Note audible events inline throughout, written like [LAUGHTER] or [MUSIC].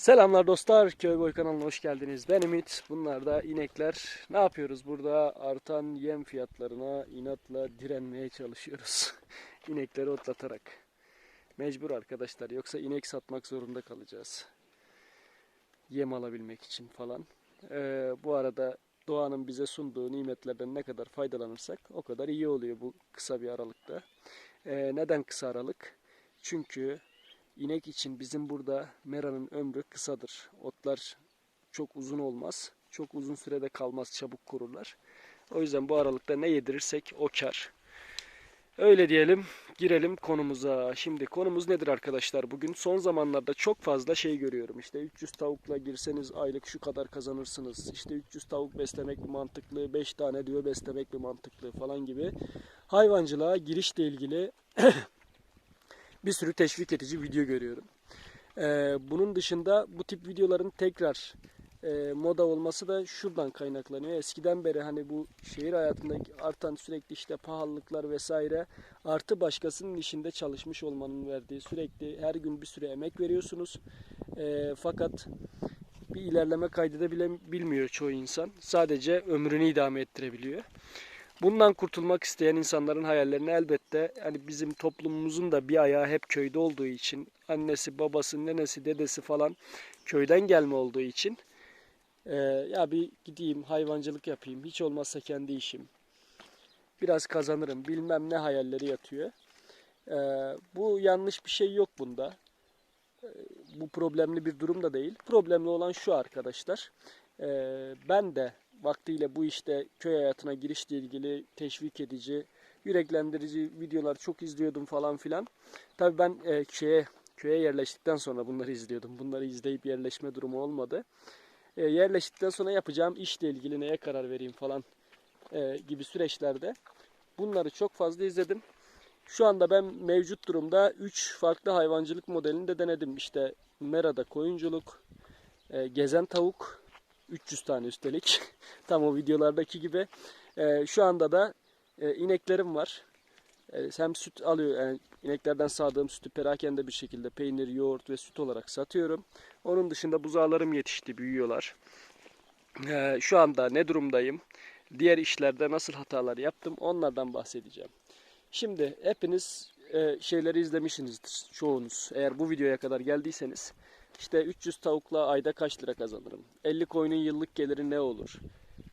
Selamlar dostlar, Köy Boy kanalına hoş geldiniz. Ben Ümit, bunlar da inekler. Ne yapıyoruz burada? Artan yem fiyatlarına inatla direnmeye çalışıyoruz. [LAUGHS] İnekleri otlatarak. Mecbur arkadaşlar, yoksa inek satmak zorunda kalacağız. Yem alabilmek için falan. Ee, bu arada doğanın bize sunduğu nimetlerden ne kadar faydalanırsak o kadar iyi oluyor bu kısa bir aralıkta. Ee, neden kısa aralık? Çünkü İnek için bizim burada meranın ömrü kısadır. Otlar çok uzun olmaz. Çok uzun sürede kalmaz, çabuk kururlar. O yüzden bu aralıkta ne yedirirsek o kar. Öyle diyelim, girelim konumuza. Şimdi konumuz nedir arkadaşlar? Bugün son zamanlarda çok fazla şey görüyorum. İşte 300 tavukla girseniz aylık şu kadar kazanırsınız. İşte 300 tavuk beslemek mi mantıklı, 5 tane düve beslemek mi mantıklı falan gibi. Hayvancılığa girişle ilgili [CLEARS THROAT] bir sürü teşvik edici video görüyorum. Ee, bunun dışında bu tip videoların tekrar e, moda olması da şuradan kaynaklanıyor. Eskiden beri hani bu şehir hayatındaki artan sürekli işte pahalılıklar vesaire artı başkasının işinde çalışmış olmanın verdiği sürekli her gün bir süre emek veriyorsunuz. Ee, fakat bir ilerleme kaydedebilmiyor çoğu insan. Sadece ömrünü idame ettirebiliyor. Bundan kurtulmak isteyen insanların hayallerini elbette hani bizim toplumumuzun da bir ayağı hep köyde olduğu için annesi, babası, nenesi, dedesi falan köyden gelme olduğu için e, ya bir gideyim hayvancılık yapayım hiç olmazsa kendi işim biraz kazanırım bilmem ne hayalleri yatıyor. E, bu yanlış bir şey yok bunda. E, bu problemli bir durum da değil. Problemli olan şu arkadaşlar. E, ben de vaktiyle bu işte köy hayatına girişle ilgili teşvik edici, yüreklendirici videolar çok izliyordum falan filan. Tabii ben e, şeye, köye yerleştikten sonra bunları izliyordum. Bunları izleyip yerleşme durumu olmadı. E, yerleştikten sonra yapacağım işle ilgili neye karar vereyim falan e, gibi süreçlerde bunları çok fazla izledim. Şu anda ben mevcut durumda 3 farklı hayvancılık modelini de denedim. İşte merada koyunculuk, e, gezen tavuk 300 tane üstelik. [LAUGHS] Tam o videolardaki gibi. Ee, şu anda da e, ineklerim var. E, hem süt alıyor, yani ineklerden sağdığım sütü perakende bir şekilde peynir, yoğurt ve süt olarak satıyorum. Onun dışında buzağlarım yetişti, büyüyorlar. Ee, şu anda ne durumdayım? Diğer işlerde nasıl hatalar yaptım? Onlardan bahsedeceğim. Şimdi hepiniz e, şeyleri izlemişsinizdir çoğunuz. Eğer bu videoya kadar geldiyseniz işte 300 tavukla ayda kaç lira kazanırım? 50 koyunun yıllık geliri ne olur?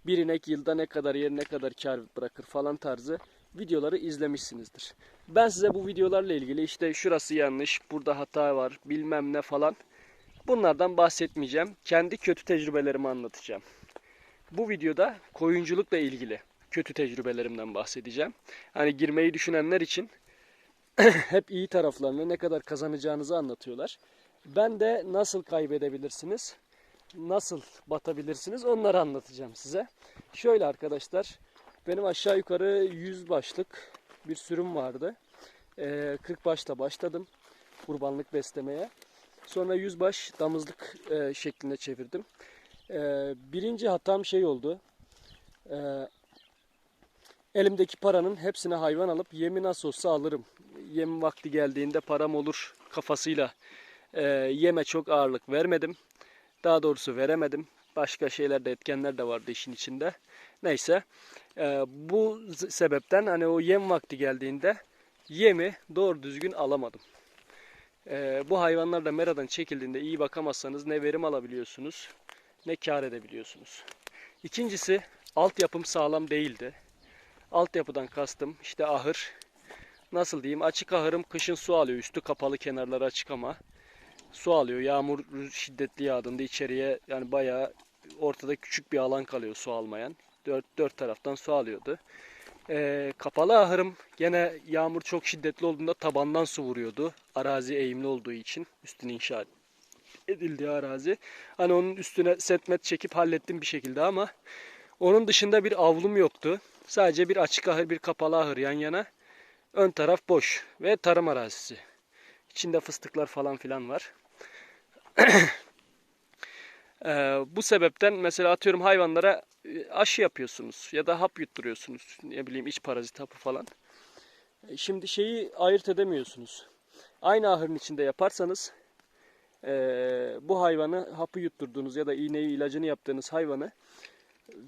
Bir inek yılda ne kadar yer ne kadar kar bırakır falan tarzı videoları izlemişsinizdir. Ben size bu videolarla ilgili işte şurası yanlış, burada hata var, bilmem ne falan bunlardan bahsetmeyeceğim. Kendi kötü tecrübelerimi anlatacağım. Bu videoda koyunculukla ilgili kötü tecrübelerimden bahsedeceğim. Hani girmeyi düşünenler için [CLEARS THROAT] hep iyi taraflarını, ne kadar kazanacağınızı anlatıyorlar. Ben de nasıl kaybedebilirsiniz, nasıl batabilirsiniz onları anlatacağım size. Şöyle arkadaşlar, benim aşağı yukarı 100 başlık bir sürüm vardı. Ee, 40 başta başladım kurbanlık beslemeye. Sonra 100 baş damızlık e, şeklinde çevirdim. Ee, birinci hatam şey oldu. Ee, elimdeki paranın hepsine hayvan alıp yemi nasıl olsa alırım. Yem vakti geldiğinde param olur kafasıyla e, yeme çok ağırlık vermedim. Daha doğrusu veremedim. Başka şeyler de etkenler de vardı işin içinde. Neyse e, bu sebepten hani o yem vakti geldiğinde yemi doğru düzgün alamadım. E, bu hayvanlar da meradan çekildiğinde iyi bakamazsanız ne verim alabiliyorsunuz ne kar edebiliyorsunuz. İkincisi altyapım sağlam değildi. Altyapıdan kastım işte ahır. Nasıl diyeyim açık ahırım kışın su alıyor üstü kapalı kenarları açık ama su alıyor. Yağmur şiddetli yağdığında içeriye yani bayağı ortada küçük bir alan kalıyor su almayan. Dört, dört taraftan su alıyordu. Ee, kapalı ahırım gene yağmur çok şiddetli olduğunda tabandan su vuruyordu. Arazi eğimli olduğu için üstüne inşa edildiği arazi. Hani onun üstüne setmet çekip hallettim bir şekilde ama onun dışında bir avlum yoktu. Sadece bir açık ahır bir kapalı ahır yan yana. Ön taraf boş ve tarım arazisi. İçinde fıstıklar falan filan var. Ee, bu sebepten mesela atıyorum hayvanlara e, aşı yapıyorsunuz ya da hap yutturuyorsunuz. Ne bileyim iç parazit hapı falan. E, Şimdi şeyi ayırt edemiyorsunuz. Aynı ahırın içinde yaparsanız Ee, bu hayvanı hapı yutturduğunuz ya da iğneyi ilacını yaptığınız hayvanı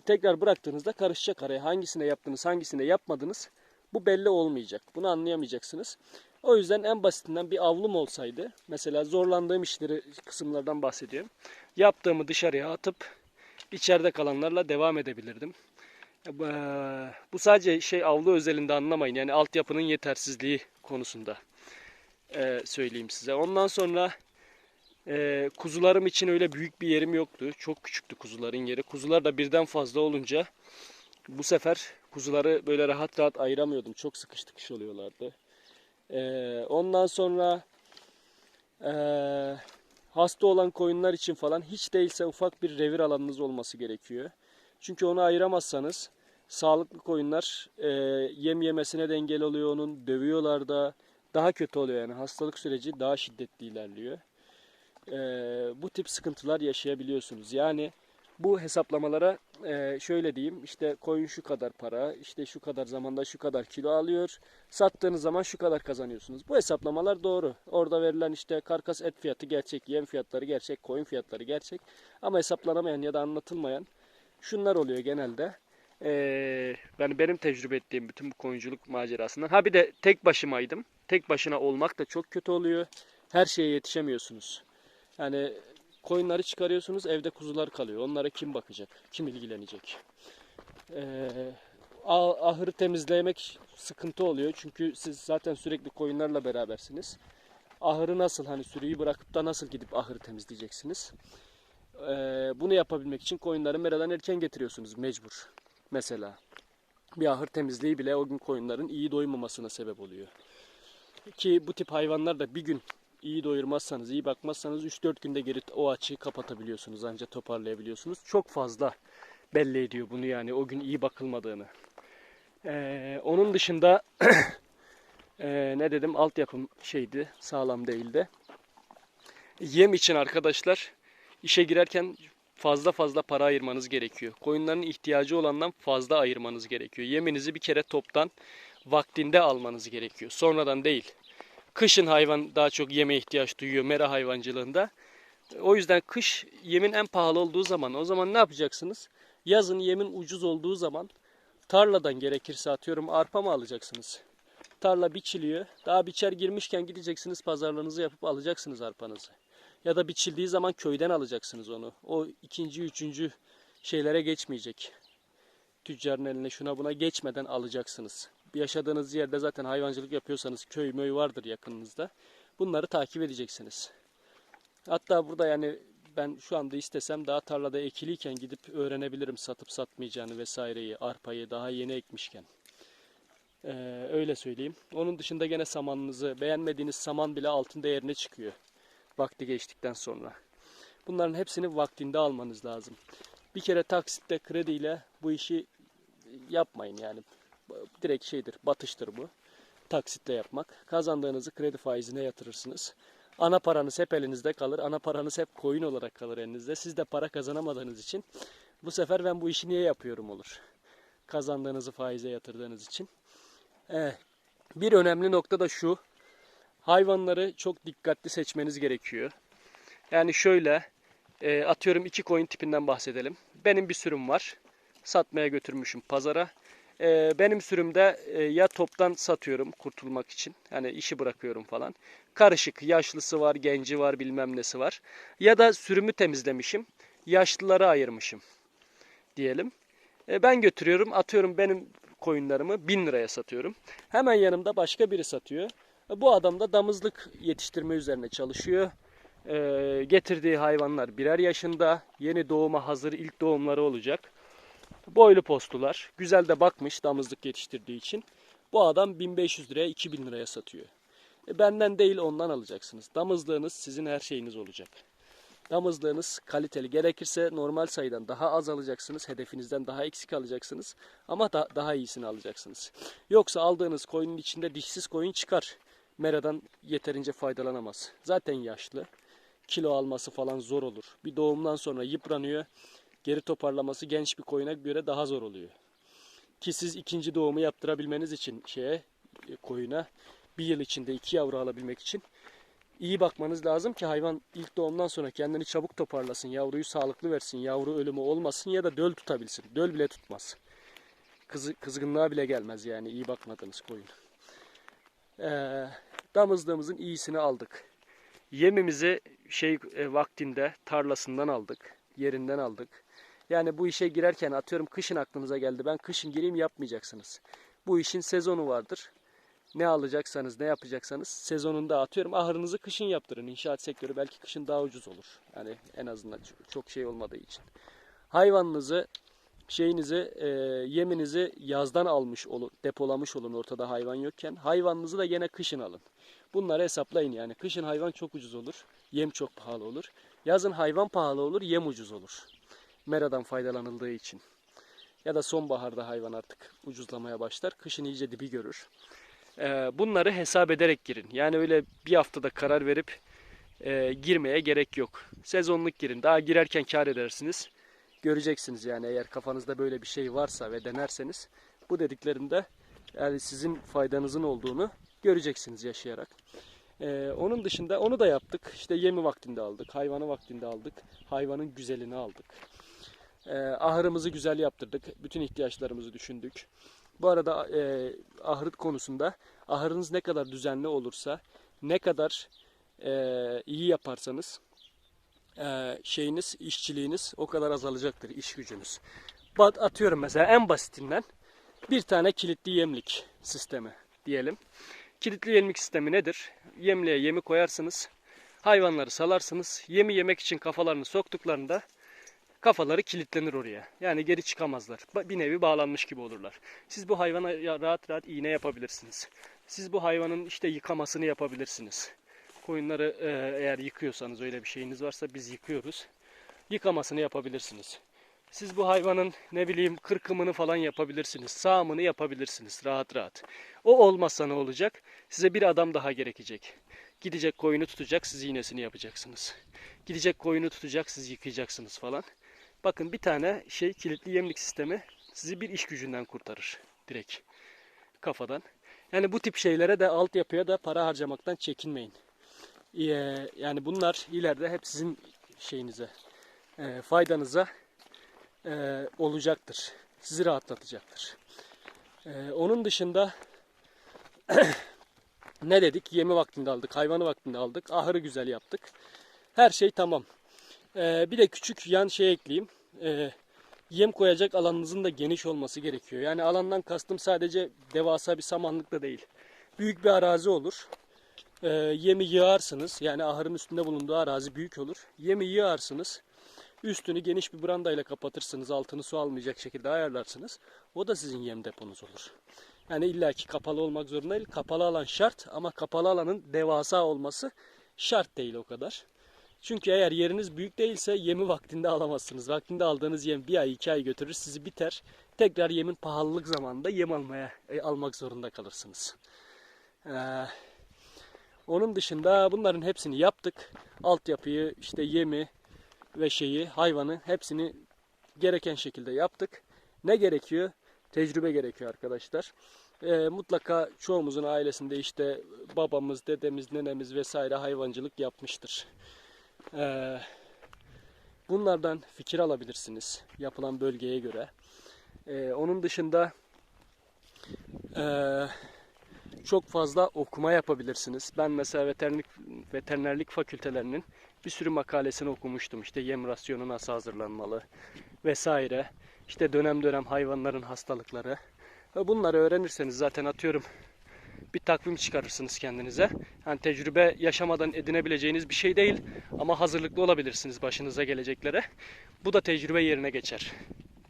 tekrar bıraktığınızda karışacak araya. Hangisine yaptınız, hangisine yapmadınız bu belli olmayacak. Bunu anlayamayacaksınız. O yüzden en basitinden bir avlum olsaydı, mesela zorlandığım işleri kısımlardan bahsediyorum. Yaptığımı dışarıya atıp içeride kalanlarla devam edebilirdim. Bu sadece şey avlu özelinde anlamayın. Yani altyapının yetersizliği konusunda söyleyeyim size. Ondan sonra kuzularım için öyle büyük bir yerim yoktu. Çok küçüktü kuzuların yeri. Kuzular da birden fazla olunca bu sefer kuzuları böyle rahat rahat ayıramıyordum. Çok sıkış tıkış oluyorlardı. E, ondan sonra e, hasta olan koyunlar için falan hiç değilse ufak bir revir alanınız olması gerekiyor. Çünkü onu ayıramazsanız sağlıklı koyunlar e, yem yemesine de engel oluyor onun. Dövüyorlar da daha kötü oluyor yani hastalık süreci daha şiddetli ilerliyor. E, bu tip sıkıntılar yaşayabiliyorsunuz. Yani bu hesaplamalara e, şöyle diyeyim işte koyun şu kadar para işte şu kadar zamanda şu kadar kilo alıyor sattığınız zaman şu kadar kazanıyorsunuz. Bu hesaplamalar doğru. Orada verilen işte karkas et fiyatı gerçek, yem fiyatları gerçek, koyun fiyatları gerçek ama hesaplanamayan ya da anlatılmayan şunlar oluyor genelde. Ee, yani benim tecrübe ettiğim bütün bu koyunculuk macerasından. Ha bir de tek başımaydım. Tek başına olmak da çok kötü oluyor. Her şeye yetişemiyorsunuz. Yani koyunları çıkarıyorsunuz evde kuzular kalıyor. Onlara kim bakacak? Kim ilgilenecek? Ee, ah- ahırı temizlemek sıkıntı oluyor. Çünkü siz zaten sürekli koyunlarla berabersiniz. Ahırı nasıl hani sürüyü bırakıp da nasıl gidip ahırı temizleyeceksiniz? Ee, bunu yapabilmek için koyunları meradan erken getiriyorsunuz mecbur. Mesela bir ahır temizliği bile o gün koyunların iyi doymamasına sebep oluyor. Ki bu tip hayvanlar da bir gün iyi doyurmazsanız, iyi bakmazsanız 3-4 günde geri o açığı kapatabiliyorsunuz. Ancak toparlayabiliyorsunuz. Çok fazla belli ediyor bunu yani o gün iyi bakılmadığını. Ee, onun dışında [CLEARS THROAT] ee, ne dedim altyapım şeydi sağlam değildi. Yem için arkadaşlar işe girerken fazla fazla para ayırmanız gerekiyor. Koyunların ihtiyacı olandan fazla ayırmanız gerekiyor. Yeminizi bir kere toptan vaktinde almanız gerekiyor. Sonradan değil. Kışın hayvan daha çok yeme ihtiyaç duyuyor mera hayvancılığında. O yüzden kış yemin en pahalı olduğu zaman o zaman ne yapacaksınız? Yazın yemin ucuz olduğu zaman tarladan gerekirse atıyorum arpa mı alacaksınız? Tarla biçiliyor. Daha biçer girmişken gideceksiniz pazarlığınızı yapıp alacaksınız arpanızı. Ya da biçildiği zaman köyden alacaksınız onu. O ikinci, üçüncü şeylere geçmeyecek. Tüccarın eline şuna buna geçmeden alacaksınız. Yaşadığınız yerde zaten hayvancılık yapıyorsanız köy möy vardır yakınınızda. Bunları takip edeceksiniz. Hatta burada yani ben şu anda istesem daha tarlada ekiliyken gidip öğrenebilirim satıp satmayacağını vesaireyi, arpayı daha yeni ekmişken. Ee, öyle söyleyeyim. Onun dışında gene samanınızı beğenmediğiniz saman bile altın değerine çıkıyor. Vakti geçtikten sonra. Bunların hepsini vaktinde almanız lazım. Bir kere taksitle krediyle bu işi yapmayın yani. Direkt şeydir, batıştır bu. Taksitle yapmak. Kazandığınızı kredi faizine yatırırsınız. Ana paranız hep elinizde kalır. Ana paranız hep coin olarak kalır elinizde. Siz de para kazanamadığınız için bu sefer ben bu işi niye yapıyorum olur. Kazandığınızı faize yatırdığınız için. Evet. Bir önemli nokta da şu. Hayvanları çok dikkatli seçmeniz gerekiyor. Yani şöyle e, atıyorum iki koyun tipinden bahsedelim. Benim bir sürüm var. Satmaya götürmüşüm pazara. E, benim sürümde e, ya toptan satıyorum kurtulmak için. Yani işi bırakıyorum falan. Karışık yaşlısı var, genci var, bilmem nesi var. Ya da sürümü temizlemişim. Yaşlıları ayırmışım diyelim. E, ben götürüyorum atıyorum benim koyunlarımı 1000 liraya satıyorum. Hemen yanımda başka biri satıyor. E, Bu adam da damızlık yetiştirme üzerine çalışıyor. E, getirdiği hayvanlar birer yaşında. Yeni doğuma hazır ilk doğumları olacak. Boylu postular. Güzel de bakmış damızlık yetiştirdiği için. Bu adam 1500 liraya 2000 liraya satıyor. E, benden değil ondan alacaksınız. Damızlığınız sizin her şeyiniz olacak. Damızlığınız kaliteli. Gerekirse normal sayıdan daha az alacaksınız. Hedefinizden daha eksik alacaksınız. Ama da, daha iyisini alacaksınız. Yoksa aldığınız koyunun içinde dişsiz koyun çıkar. Meradan yeterince faydalanamaz. Zaten yaşlı. Kilo alması falan zor olur. Bir doğumdan sonra yıpranıyor. Geri toparlaması genç bir koyuna göre daha zor oluyor. Ki siz ikinci doğumu yaptırabilmeniz için şeye e, koyuna bir yıl içinde iki yavru alabilmek için iyi bakmanız lazım ki hayvan ilk doğumdan sonra kendini çabuk toparlasın, yavruyu sağlıklı versin, yavru ölümü olmasın ya da döl tutabilsin. Döl bile tutmaz. Kızı, kızgınlığa bile gelmez yani iyi bakmadığınız koyun. Ee, damızlığımızın iyisini aldık. Yemimizi şey e, vaktinde tarlasından aldık, yerinden aldık. Yani bu işe girerken atıyorum kışın aklınıza geldi. Ben kışın gireyim yapmayacaksınız. Bu işin sezonu vardır. Ne alacaksanız, ne yapacaksanız sezonunda atıyorum ahırınızı kışın yaptırın. İnşaat sektörü belki kışın daha ucuz olur. Yani en azından çok- şey olmadığı için. Hayvanınızı, şeyinizi, e, yeminizi yazdan almış olun, depolamış olun ortada hayvan yokken. Hayvanınızı da yine kışın alın. Bunları hesaplayın yani. Kışın hayvan çok ucuz olur. Yem çok pahalı olur. Yazın hayvan pahalı olur, yem ucuz olur. Meradan faydalanıldığı için. Ya da sonbaharda hayvan artık ucuzlamaya başlar. Kışın iyice dibi görür. Ee, bunları hesap ederek girin. Yani öyle bir haftada karar verip e, girmeye gerek yok. Sezonluk girin. Daha girerken kar edersiniz. Göreceksiniz yani eğer kafanızda böyle bir şey varsa ve denerseniz bu dediklerimde yani sizin faydanızın olduğunu göreceksiniz yaşayarak. Ee, onun dışında onu da yaptık. İşte yemi vaktinde aldık, hayvanı vaktinde aldık, hayvanın güzelini aldık. Ee, ahırımızı güzel yaptırdık. Bütün ihtiyaçlarımızı düşündük. Bu arada e, ahır konusunda ahırınız ne kadar düzenli olursa, ne kadar e, iyi yaparsanız e, şeyiniz, işçiliğiniz o kadar azalacaktır, iş gücünüz. Bat atıyorum mesela en basitinden bir tane kilitli yemlik sistemi diyelim. Kilitli yemlik sistemi nedir? Yemliğe yemi koyarsınız, hayvanları salarsınız. Yemi yemek için kafalarını soktuklarında kafaları kilitlenir oraya. Yani geri çıkamazlar. Bir nevi bağlanmış gibi olurlar. Siz bu hayvana rahat rahat iğne yapabilirsiniz. Siz bu hayvanın işte yıkamasını yapabilirsiniz. Koyunları e, eğer yıkıyorsanız öyle bir şeyiniz varsa biz yıkıyoruz. Yıkamasını yapabilirsiniz. Siz bu hayvanın ne bileyim kırkımını falan yapabilirsiniz. Sağımını yapabilirsiniz rahat rahat. O olmazsa ne olacak? Size bir adam daha gerekecek. Gidecek koyunu tutacak, siz iğnesini yapacaksınız. Gidecek koyunu tutacak, siz yıkayacaksınız falan. Bakın bir tane şey kilitli yemlik sistemi sizi bir iş gücünden kurtarır direkt kafadan. Yani bu tip şeylere de altyapıya da para harcamaktan çekinmeyin. Ee, Yani bunlar ileride hep sizin şeyinize, e, faydanıza e, olacaktır. Sizi rahatlatacaktır. E, Onun dışında [CLEARS THROAT] ne dedik? Yemi vaktinde aldık, hayvanı vaktinde aldık, ahırı güzel yaptık. Her şey tamam. Ee, bir de küçük yan şey ekleyeyim. Ee, yem koyacak alanınızın da geniş olması gerekiyor. Yani alandan kastım sadece devasa bir samanlık da değil. Büyük bir arazi olur. Ee, yemi yığarsınız. Yani ahırın üstünde bulunduğu arazi büyük olur. Yemi yığarsınız. Üstünü geniş bir brandayla kapatırsınız. Altını su almayacak şekilde ayarlarsınız. O da sizin yem deponuz olur. Yani illaki kapalı olmak zorunda değil. Kapalı alan şart ama kapalı alanın devasa olması şart değil o kadar. Çünkü eğer yeriniz büyük değilse yemi vaktinde alamazsınız. Vaktinde aldığınız yem bir ay iki ay götürür sizi biter. Tekrar yemin pahalılık zamanında yem almaya e, almak zorunda kalırsınız. Ee, onun dışında bunların hepsini yaptık. Altyapıyı işte yemi ve şeyi hayvanı hepsini gereken şekilde yaptık. Ne gerekiyor? Tecrübe gerekiyor arkadaşlar. Ee, mutlaka çoğumuzun ailesinde işte babamız, dedemiz, nenemiz vesaire hayvancılık yapmıştır. Ee, bunlardan fikir alabilirsiniz yapılan bölgeye göre. Ee, onun dışında ee, çok fazla okuma yapabilirsiniz. Ben mesela veterinerlik, veterinerlik fakültelerinin bir sürü makalesini okumuştum. İşte yem rasyonu nasıl hazırlanmalı vesaire. İşte dönem dönem hayvanların hastalıkları. Ve bunları öğrenirseniz zaten atıyorum bir takvim çıkarırsınız kendinize. Yani tecrübe yaşamadan edinebileceğiniz bir şey değil ama hazırlıklı olabilirsiniz başınıza geleceklere. Bu da tecrübe yerine geçer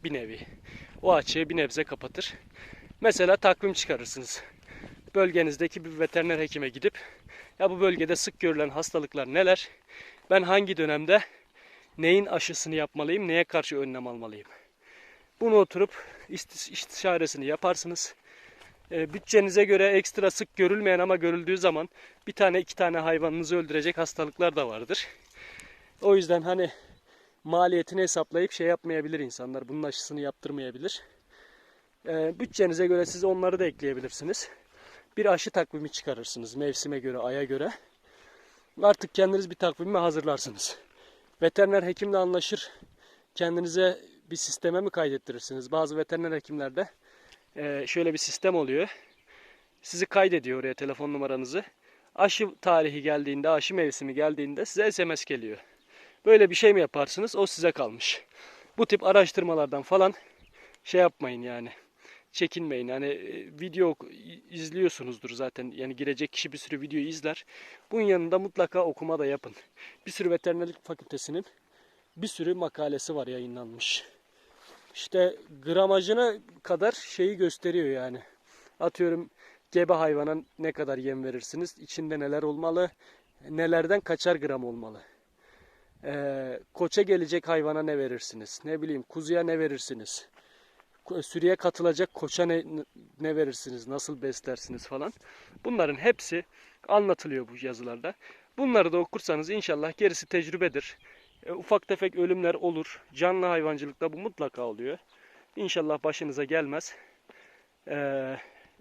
bir nevi. O açığı bir nebze kapatır. Mesela takvim çıkarırsınız. Bölgenizdeki bir veteriner hekime gidip ya bu bölgede sık görülen hastalıklar neler? Ben hangi dönemde neyin aşısını yapmalıyım, neye karşı önlem almalıyım? Bunu oturup istis- istişaresini yaparsınız. E, bütçenize göre ekstra sık görülmeyen ama görüldüğü zaman bir tane iki tane hayvanınızı öldürecek hastalıklar da vardır. O yüzden hani maliyetini hesaplayıp şey yapmayabilir insanlar. Bunun aşısını yaptırmayabilir. E, bütçenize göre siz onları da ekleyebilirsiniz. Bir aşı takvimi çıkarırsınız mevsime göre, aya göre. Artık kendiniz bir takvime hazırlarsınız. Veteriner hekimle anlaşır. Kendinize bir sisteme mi kaydettirirsiniz? Bazı veteriner hekimlerde şöyle bir sistem oluyor. Sizi kaydediyor oraya telefon numaranızı. Aşı tarihi geldiğinde, aşı mevsimi geldiğinde size SMS geliyor. Böyle bir şey mi yaparsınız? O size kalmış. Bu tip araştırmalardan falan şey yapmayın yani. Çekinmeyin. Yani e, video izliyorsunuzdur zaten. Yani girecek kişi bir sürü videoyu izler. Bunun yanında mutlaka okuma da yapın. Bir sürü veterinerlik fakültesinin bir sürü makalesi var yayınlanmış. İşte gramajına kadar şeyi gösteriyor yani. Atıyorum gebe hayvana ne kadar yem verirsiniz? İçinde neler olmalı? Nelerden kaçar gram olmalı? Ee, koça gelecek hayvana ne verirsiniz? Ne bileyim kuzuya ne verirsiniz? Sürüye katılacak koça ne, ne verirsiniz? Nasıl beslersiniz falan. Bunların hepsi anlatılıyor bu yazılarda. Bunları da okursanız inşallah gerisi tecrübedir. E, ufak tefek ölümler olur. Canlı hayvancılıkta bu mutlaka oluyor. İnşallah başınıza gelmez. Ee,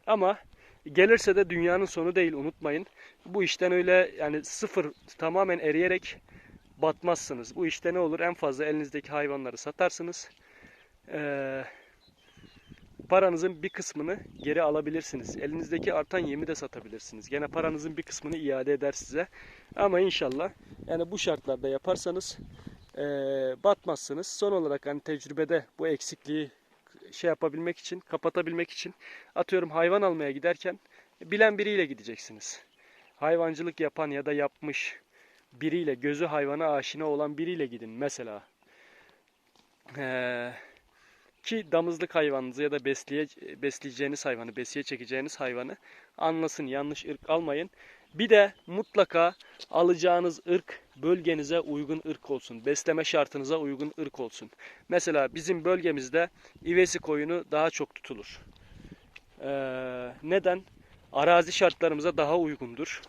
ama gelirse de dünyanın sonu değil unutmayın. Bu işten öyle yani sıfır tamamen eriyerek batmazsınız. Bu işte ne olur? En fazla elinizdeki hayvanları satarsınız. Ee, paranızın bir kısmını geri alabilirsiniz. Elinizdeki artan yemi de satabilirsiniz. Gene paranızın bir kısmını iade eder size. Ama inşallah yani bu şartlarda yaparsanız ee, batmazsınız. Son olarak hani tecrübede bu eksikliği şey yapabilmek için, kapatabilmek için atıyorum hayvan almaya giderken bilen biriyle gideceksiniz. Hayvancılık yapan ya da yapmış biriyle, gözü hayvana aşina olan biriyle gidin mesela. Ee, ki damızlık hayvanınızı ya da besleye, besleyeceğiniz hayvanı, besiye çekeceğiniz hayvanı anlasın. Yanlış ırk almayın. Bir de mutlaka alacağınız ırk bölgenize uygun ırk olsun. Besleme şartınıza uygun ırk olsun. Mesela bizim bölgemizde ivesi koyunu daha çok tutulur. Ee, neden? Arazi şartlarımıza daha uygundur.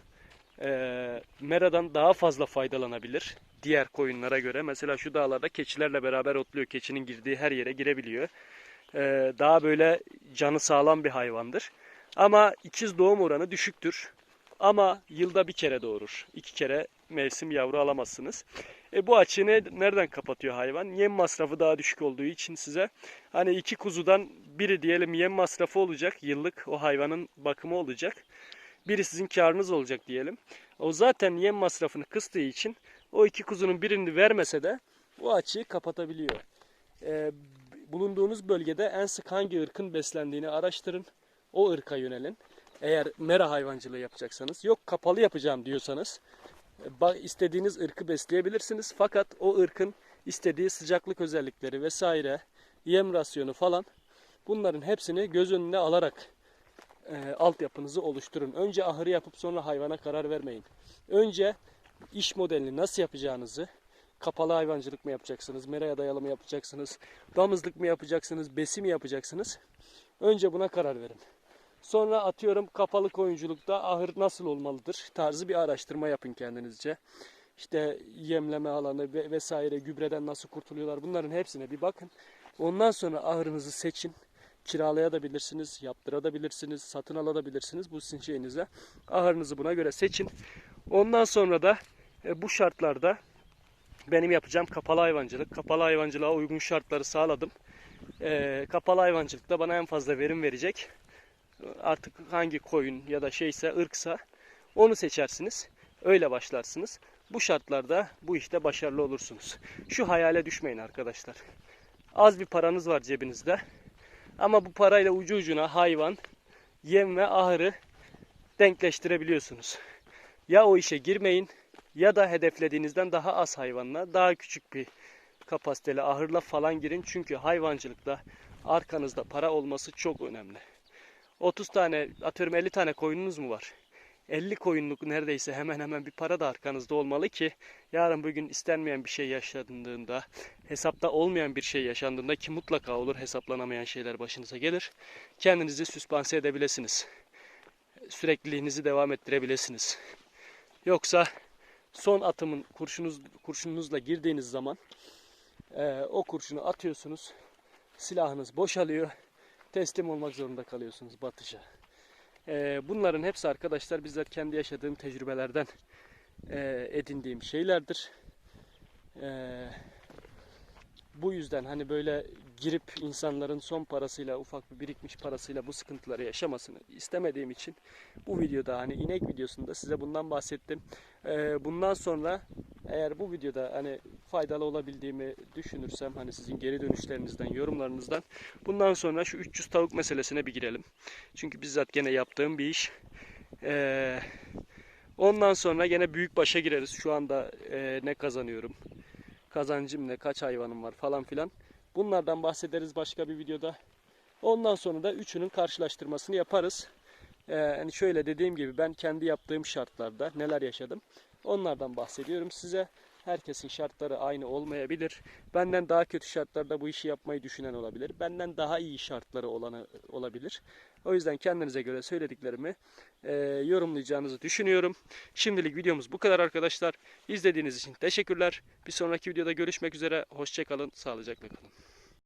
Ee, meradan daha fazla faydalanabilir diğer koyunlara göre. Mesela şu dağlarda keçilerle beraber otluyor. Keçinin girdiği her yere girebiliyor. Ee, daha böyle canı sağlam bir hayvandır. Ama ikiz doğum oranı düşüktür. Ama yılda bir kere doğurur. İki kere mevsim yavru alamazsınız. E bu açığı ne- nereden kapatıyor hayvan? Yem masrafı daha düşük olduğu için size hani iki kuzudan biri diyelim yem masrafı olacak yıllık o hayvanın bakımı olacak. Biri sizin karınız olacak diyelim. O zaten yem masrafını kıstığı için o iki kuzunun birini vermese de o açığı kapatabiliyor. E, bulunduğunuz bölgede en sık hangi ırkın beslendiğini araştırın. O ırka yönelin. Eğer mera hayvancılığı yapacaksanız, yok kapalı yapacağım diyorsanız istediğiniz ırkı besleyebilirsiniz. Fakat o ırkın istediği sıcaklık özellikleri vesaire, yem rasyonu falan bunların hepsini göz önüne alarak e, altyapınızı oluşturun. Önce ahırı yapıp sonra hayvana karar vermeyin. Önce iş modelini nasıl yapacağınızı, kapalı hayvancılık mı yapacaksınız, meraya dayalı mı yapacaksınız, damızlık mı yapacaksınız, besi mi yapacaksınız? Önce buna karar verin. Sonra atıyorum kapalı koyunculukta ahır nasıl olmalıdır tarzı bir araştırma yapın kendinizce. İşte yemleme alanı ve vesaire gübreden nasıl kurtuluyorlar bunların hepsine bir bakın. Ondan sonra ahırınızı seçin. Kiralayabilirsiniz, yaptırabilirsiniz, satın alabilirsiniz. Bu sizin şeyinize. Ahırınızı buna göre seçin. Ondan sonra da e, bu şartlarda benim yapacağım kapalı hayvancılık. Kapalı hayvancılığa uygun şartları sağladım. E, kapalı hayvancılıkta bana en fazla verim verecek artık hangi koyun ya da şeyse ırksa onu seçersiniz. Öyle başlarsınız. Bu şartlarda bu işte başarılı olursunuz. Şu hayale düşmeyin arkadaşlar. Az bir paranız var cebinizde. Ama bu parayla ucu ucuna hayvan, yem ve ahırı denkleştirebiliyorsunuz. Ya o işe girmeyin ya da hedeflediğinizden daha az hayvanla, daha küçük bir kapasiteli ahırla falan girin. Çünkü hayvancılıkta arkanızda para olması çok önemli. 30 tane atıyorum 50 tane koyununuz mu var? 50 koyunluk neredeyse hemen hemen bir para da arkanızda olmalı ki yarın bugün istenmeyen bir şey yaşandığında, hesapta olmayan bir şey yaşandığında ki mutlaka olur hesaplanamayan şeyler başınıza gelir. Kendinizi süspanse edebilirsiniz. Sürekliliğinizi devam ettirebilirsiniz. Yoksa son atımın kurşunuz, kurşununuzla girdiğiniz zaman eee, o kurşunu atıyorsunuz. Silahınız boşalıyor teslim olmak zorunda kalıyorsunuz batışa. Ee, bunların hepsi arkadaşlar bizzat kendi yaşadığım tecrübelerden e, edindiğim şeylerdir. E, bu yüzden hani böyle girip insanların son parasıyla ufak bir birikmiş parasıyla bu sıkıntıları yaşamasını istemediğim için bu videoda hani inek videosunda size bundan bahsettim. Ee, bundan sonra eğer bu videoda hani faydalı olabildiğimi düşünürsem hani sizin geri dönüşlerinizden, yorumlarınızdan bundan sonra şu 300 tavuk meselesine bir girelim. Çünkü bizzat gene yaptığım bir iş. Ee, ondan sonra gene büyük başa gireriz. Şu anda e, ne kazanıyorum, kazancım ne, kaç hayvanım var falan filan. Bunlardan bahsederiz başka bir videoda. Ondan sonra da üçünün karşılaştırmasını yaparız. Ee, hani şöyle dediğim gibi ben kendi yaptığım şartlarda neler yaşadım. Onlardan bahsediyorum size. Herkesin şartları aynı olmayabilir. Benden daha kötü şartlarda bu işi yapmayı düşünen olabilir. Benden daha iyi şartları olanı olabilir. O yüzden kendinize göre söylediklerimi e, yorumlayacağınızı düşünüyorum. Şimdilik videomuz bu kadar arkadaşlar. İzlediğiniz için teşekkürler. Bir sonraki videoda görüşmek üzere. Hoşçakalın, sağlıcakla kalın.